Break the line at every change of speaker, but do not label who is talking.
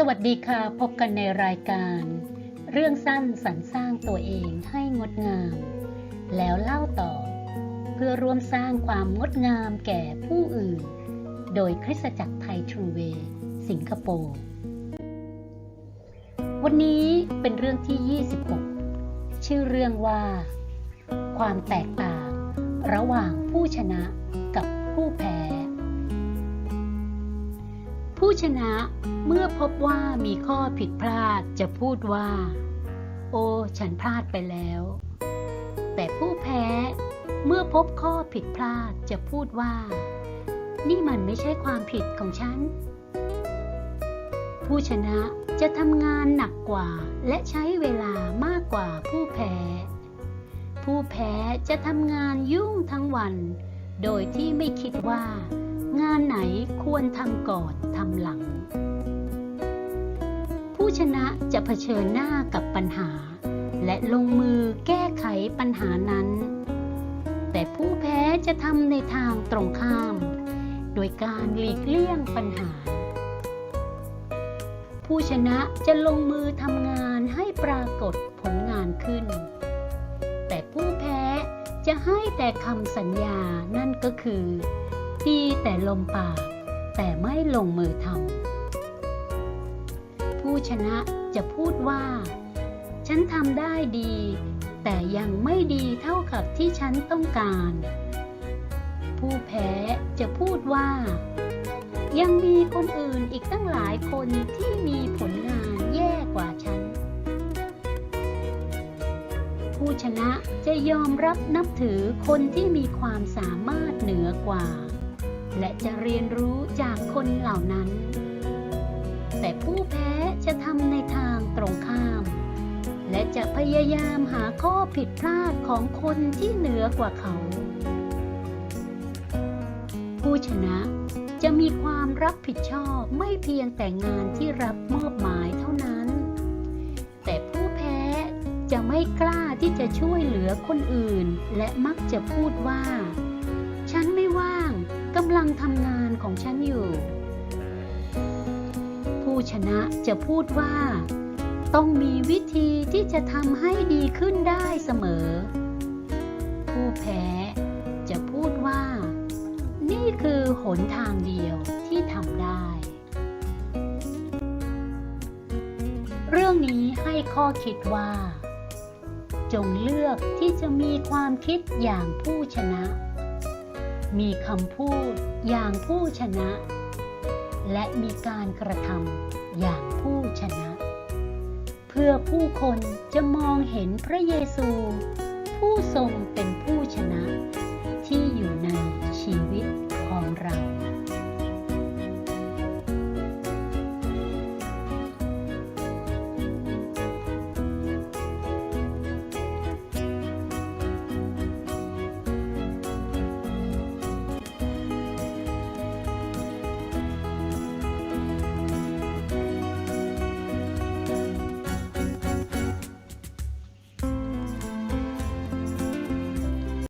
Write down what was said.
สวัสดีค่ะ พบกันในรายการ เรื่องสั้นสรรสร้างตัวเองให้งดงาม แล้วเล่าต่อ เพื่อร่วมสร้างความงดงามแก่ผู้อื่น โดยคริสตจักรไทยทรูเวย์สิงคโปร์ วันนี้เป็นเรื่องที่ 26 ชื่อเรื่องว่า ความแตกต่าง ระหว่างผู้ชนะกับผู้แพ้ ผู้ชนะเมื่อพบว่ามีข้อผิดพลาดจะพูดว่า โอ้ฉันพลาดไปแล้ว แต่ผู้แพ้เมื่อพบข้อผิดพลาดจะพูดว่า นี่มันไม่ใช่ความผิดของฉัน ผู้ชนะจะทำงานหนักกว่าและใช้เวลามากกว่าผู้แพ้ ผู้แพ้จะทำงานยุ่งทั้งวัน โดยที่ไม่คิดว่างานไหน ควรทำก่อนทำหลัง ผู้ชนะจะเผชิญหน้ากับปัญหา และลงมือแก้ไขปัญหานั้น แต่ผู้แพ้จะทำในทางตรงข้าม โดยการหลีกเลี่ยงปัญหา ผู้ชนะจะลงมือทำงานให้ปรากฏผลงานขึ้น แต่ผู้แพ้จะให้แต่คำสัญญานั่นก็คือ ดีแต่ลมปาก แต่ไม่ลงมือทำผู้ชนะจะพูดว่า ฉันทำได้ดี แต่ยังไม่ดีเท่ากับที่ฉันต้องการ ผู้แพ้จะพูดว่า ยังมีคนอื่นอีกตั้งหลายคนที่มีผลงานแย่กว่าฉัน ผู้ชนะจะยอมรับนับถือคนที่มีความสามารถเหนือกว่า และจะเรียนรู้จากคนเหล่านั้น แต่ผู้แพ้จะทำในทางตรงข้าม และจะพยายามหาข้อผิดพลาดของคนที่เหนือกว่าเขา ผู้ชนะจะมีความรับผิดชอบไม่เพียงแต่งานที่รับมอบหมายเท่านั้น แต่ผู้แพ้จะไม่กล้าที่จะช่วยเหลือคนอื่น และมักจะพูดว่า ฉันไม่ว่าง กำลังทำงานของฉันอยู่ ผู้ชนะจะพูดว่า ต้องมีวิธีที่จะทำให้ดีขึ้นได้เสมอ ผู้แพ้จะพูดว่า นี่คือหนทางเดียวที่ทำได้ เรื่องนี้ให้ข้อคิดว่า จงเลือกที่จะมีความคิดอย่างผู้ชนะ มีคำพูดอย่างผู้ชนะ และมีการกระทำอย่างผู้ชนะ เพื่อผู้คนจะมองเห็นพระเยซู ผู้ทรงเป็นผู้ชนะ ที่อยู่ในชีวิตของเรา